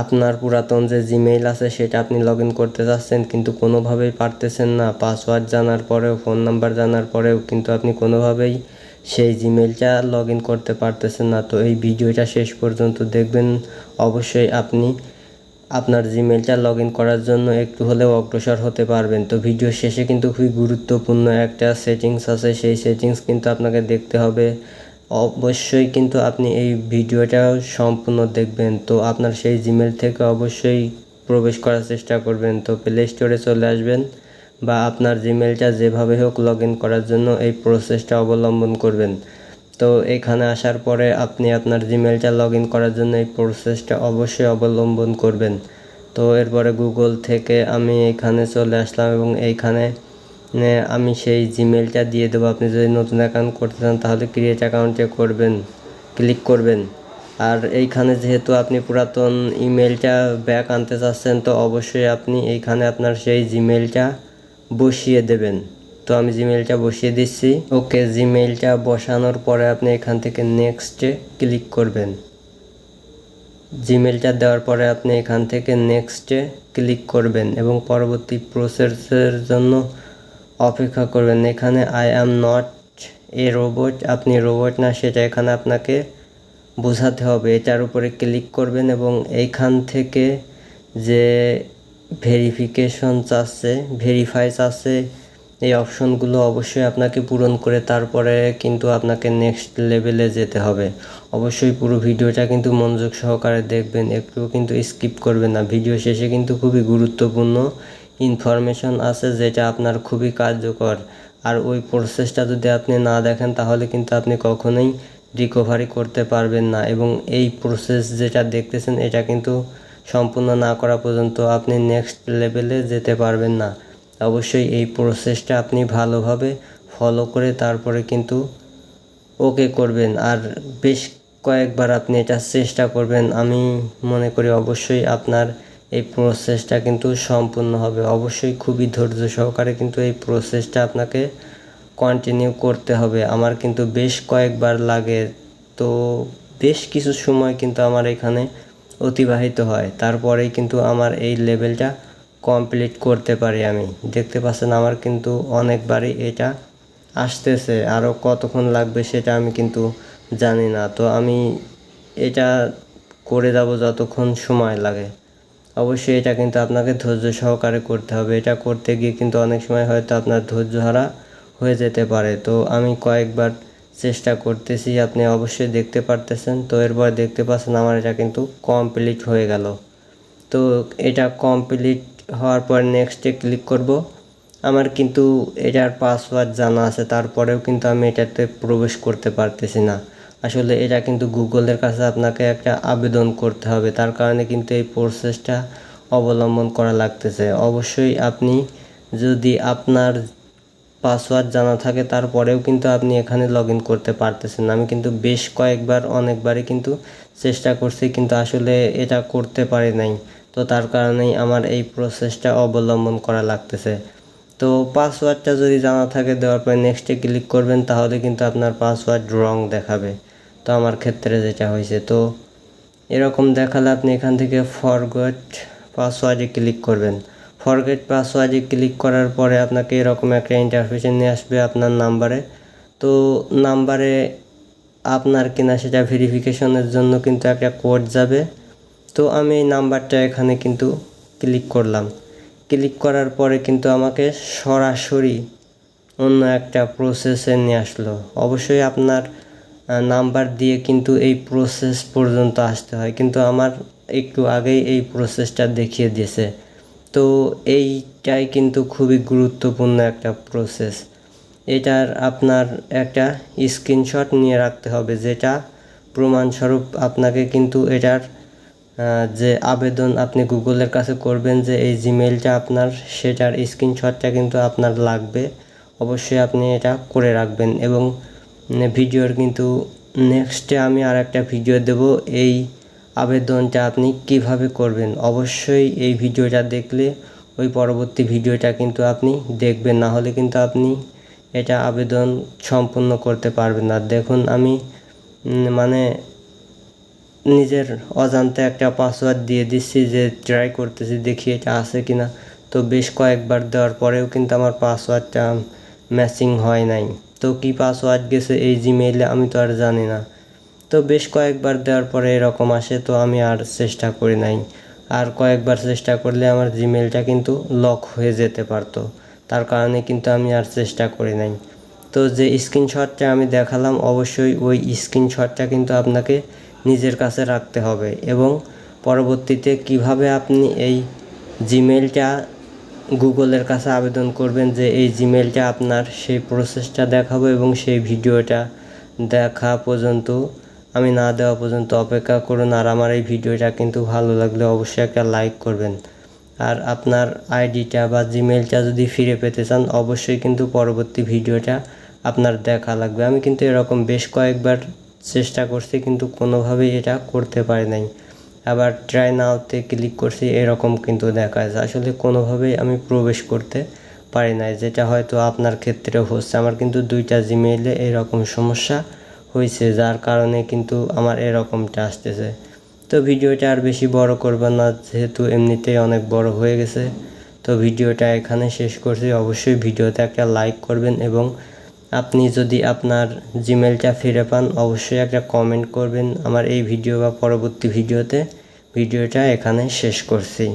আপনার পুরাতন যে জিমেইল আছে, সেটা আপনি লগ ইন করতে চাচ্ছেন কিন্তু কোনোভাবেই পারতেছেন না। পাসওয়ার্ড জানার পরেও ফোন নাম্বার জানার পরেও, কিন্তু আপনি কোনোভাবেই সেই জিমেইলটা লগ ইন করতে পারতেছেন না। তো এই ভিডিওটা শেষ পর্যন্ত দেখবেন। অবশ্যই আপনি আপনার জিমেইলটা লগ ইন করার জন্য একটু হলেও অগ্রসর হতে পারবেন। তো ভিডিও শেষে কিন্তু খুবই গুরুত্বপূর্ণ একটা সেটিংস আছে। সেই সেটিংস কিন্তু আপনাকে দেখতে হবে। অবশ্যই কিন্তু আপনি এই ভিডিওটা সম্পূর্ণ দেখবেন। তো আপনার সেই জিমেল থেকে অবশ্যই প্রবেশ করার চেষ্টা করবেন। তো প্লে স্টোরে চলে আসবেন বা আপনার জিমেলটা যেভাবে হোক লগ করার জন্য এই প্রসেসটা অবলম্বন করবেন। তো এখানে আসার পরে আপনি আপনার জিমেলটা লগ করার জন্য এই প্রসেসটা অবশ্যই অবলম্বন করবেন। তো এরপরে গুগল থেকে আমি এখানে চলে আসলাম এবং এইখানে আমি সেই জিমেলটা দিয়ে দেবো। আপনি যদি নতুন অ্যাকাউন্ট করতে চান, তাহলে ক্রিয়েট অ্যাকাউন্টে করবেন ক্লিক করবেন। আর এইখানে যেহেতু আপনি পুরাতন ইমেলটা ব্যাক আনতে চাচ্ছেন, তো অবশ্যই আপনি এইখানে আপনার সেই জিমেলটা বসিয়ে দেবেন। তো আমি জিমেলটা বসিয়ে দিচ্ছি। ওকে জিমেলটা বসানোর পরে আপনি এখান থেকে নেক্সটে ক্লিক করবেন। জিমেলটা দেওয়ার পরে আপনি এখান থেকে নেক্সটে ক্লিক করবেন এবং পরবর্তী প্রসেসের জন্য অপেক্ষা করবেন, এখানে I am not a robot আপনি রোবট না, সেটা এখানে আপনাকে বোঝাতে হবে। এটার উপরে ক্লিক করবেন এবং এইখান থেকে যে ভেরিফিকেশন চাচ্ছে ভেরিফাই চাচ্ছে, এই অপশনগুলো অবশ্যই আপনাকে পূরণ করে তারপরে কিন্তু আপনাকে নেক্সট লেভেলে যেতে হবে। অবশ্যই পুরো ভিডিওটা কিন্তু মনোযোগ সহকারে দেখবেন, একটুও কিন্তু স্কিপ করবেন না। ভিডিও শেষে কিন্তু খুবই গুরুত্বপূর্ণ। ইনফরমেশন আছে যেটা আপনার খুবই কার্যকর। আর ওই প্রসেসটা যদি আপনি না দেখেন, তাহলে কিন্তু আপনি কখনোই রিকভারি করতে পারবেন না। এবং এই প্রসেস যেটা দেখতেছেন, এটা কিন্তু সম্পূর্ণ না করা পর্যন্ত আপনি নেক্সট লেভেলে যেতে পারবেন না। অবশ্যই এই প্রসেসটা আপনি ভালোভাবে ফলো করে তারপরে কিন্তু ওকে করবেন। আর বেশ কয়েকবার আপনি এটা চেষ্টা করবেন। আমি মনে করি অবশ্যই আপনার এই প্রসেসটা কিন্তু সম্পূর্ণ হবে। অবশ্যই খুবই ধৈর্য সহকারে কিন্তু এই প্রসেসটা আপনাকে কন্টিনিউ করতে হবে। আমার কিন্তু বেশ কয়েকবার লাগে। তো বেশ কিছু সময় কিন্তু আমার এখানে অতিবাহিত হয়। তারপরেই কিন্তু আমার এই লেভেলটা কমপ্লিট করতে পারি আমি। দেখতে পাচ্ছেন আমার কিন্তু অনেকবারই এটা আসতেছে। আরও কতক্ষণ লাগবে সেটা আমি কিন্তু জানি না। তো আমি এটা করে যাব যতক্ষণ সময় লাগে। অবশ্যই এটা কিন্তু আপনাকে ধৈর্য সহকারে করতে হবে। এটা করতে গিয়ে কিন্তু অনেক সময় হয়তো আপনার ধৈর্য হারা হয়ে যেতে পারে। তো আমি কয়েকবার চেষ্টা করতেছি, আপনি অবশ্যই দেখতে পারতেছেন। তো এরপর দেখতে পাচ্ছেন আমার এটা কিন্তু কমপ্লিট হয়ে গেল। তো এটা কমপ্লিট হওয়ার পর নেক্সটে ক্লিক করব। আমার কিন্তু এটার পাসওয়ার্ড জানা আছে, তারপরেও কিন্তু আমি এটাতে প্রবেশ করতে পারতেছি না। আসলে এটা কিন্তু গুগলের কাছে আপনাকে একটা আবেদন করতে হবে। তার কারণে কিন্তু এই প্রসেসটা অবলম্বন করা লাগতেছে। অবশ্যই আপনি যদি আপনার পাসওয়ার্ড জানা থাকে, তারপরেও কিন্তু আপনি এখানে লগ ইন করতে পারতেছেন। আমি কিন্তু বেশ কয়েকবার, অনেকবারই কিন্তু চেষ্টা করছি, কিন্তু আসলে এটা করতে পারি নাই। তো তার কারণেই আমার এই প্রসেসটা অবলম্বন করা লাগতেছে। তো পাসওয়ার্ডটা যদি জানা থাকে, দেওয়ার পরে নেক্সটে ক্লিক করবেন, তাহলে কিন্তু আপনার পাসওয়ার্ড রং দেখাবে। তো আমার ক্ষেত্রে যেটা হয়েছে, তো এরকম দেখালে আপনি এখান থেকে ফরগেট পাসওয়ার্ডে ক্লিক করবেন। ফরগেট পাসওয়ার্ডে ক্লিক করার পরে আপনাকে এরকম একটা ইন্টারফেসে নিয়ে আসবে আপনার নাম্বারে তো নাম্বারে আপনার কিনা সেটা ভেরিফিকেশনের জন্য কিন্তু একটা কোড যাবে। তো আমি এই নাম্বারটা এখানে কিন্তু ক্লিক করলাম। ক্লিক করার পরে কিন্তু আমাকে সরাসরি অন্য একটা প্রসেসে নিয়ে আসলো। অবশ্যই আপনার নাম্বার দিয়ে কিন্তু এই প্রসেস পর্যন্ত আসতে হয়। কিন্তু আমার একটু আগেই এই প্রসেসটা দেখিয়ে দিয়েছে। তো এইটাই কিন্তু খুবই গুরুত্বপূর্ণ একটা প্রসেস এটার আপনার একটা স্ক্রিনশট নিয়ে রাখতে হবে, যেটা প্রমাণস্বরূপ আপনাকে কিন্তু এটার যে আবেদন আপনি গুগলের কাছে করবেন যে এই জিমেলটা আপনার, সেটার স্ক্রিনশটটা কিন্তু আপনার লাগবে। অবশ্যই আপনি এটা করে রাখবেন এবং ভিডিওর কিন্তু নেক্সটে আমি আর একটা ভিডিও দেব, এই আবেদনটা আপনি কীভাবে করবেন? অবশ্যই এই ভিডিওটা দেখলে ওই পরবর্তী ভিডিওটা কিন্তু আপনি দেখবেন, না হলে কিন্তু আপনি এটা আবেদন সম্পূর্ণ করতে পারবেন না। দেখুন, আমি মানে নিজের অজান্তে একটা পাসওয়ার্ড দিয়ে দিচ্ছি যে ট্রাই করতেছি, দেখি এটা আছে কিনা। তো বেশ কয়েকবার দেওয়ার পরেও কিন্তু আমার পাসওয়ার্ডটা ম্যাচিং হয় নাই। তো কি পাসওয়ার্ড গেছে এই জিমেইলে আমি তো আর জানি না। তো বেশ কয়েকবার দেওয়ার পরে এরকম আসে, তো আমি আর চেষ্টা করি নাই। আর কয়েকবার চেষ্টা করলে আমার জিমেলটা কিন্তু লক হয়ে যেতে পারতো। তার কারণে কিন্তু আমি আর চেষ্টা করি নাই। তো যে স্ক্রিনশটটা আমি দেখালাম, অবশ্যই ওই স্ক্রিনশটটা কিন্তু আপনাকে নিজের কাছে রাখতে হবে। এবং পরবর্তীতে কীভাবে আপনি এই জিমেলটা গুগলের কাছে আবেদন করবেন যে এই জিমেলটা আপনার সেই প্রসেসটা দেখাবো এবং সেই ভিডিওটা দেখা পর্যন্ত, আমি না দেওয়া পর্যন্ত অপেক্ষা করুন। আর আমার এই ভিডিওটা কিন্তু ভালো লাগলে অবশ্যই একটা লাইক করবেন। আর আপনার আইডিটা বা জিমেলটা যদি ফিরে পেতে চান, অবশ্যই কিন্তু পরবর্তী ভিডিওটা আপনার দেখা লাগবে। আমি কিন্তু এরকম বেশ কয়েকবার চেষ্টা করছি, কিন্তু কোনোভাবেই এটা করতে পারি নাই। আবার ট্রাই নাওতে ক্লিক করছি, এরকম কিন্তু দেখা যায়। আসলে কোনোভাবেই আমি প্রবেশ করতে পারি নাই, যেটা হয়তো আপনার ক্ষেত্রে হচ্ছে। আমার কিন্তু দুইটা জিমেইলে এরকম সমস্যা হয়েছে, যার কারণে কিন্তু আমার এরকমটা আসতেছে। তো ভিডিওটা আর বেশি বড় করব না, যেহেতু এমনিতেই অনেক বড় হয়ে গেছে। তো ভিডিওটা এখানে শেষ করছি। অবশ্যই ভিডিওতে একটা লাইক করবেন এবং আপনি যদি আপনার জিমেলটা ফিরে পান, অবশ্যই একটা কমেন্ট করবেন আমার এই ভিডিও বা পরবর্তী ভিডিওতে ভিডিওটা এখানে শেষ করছি।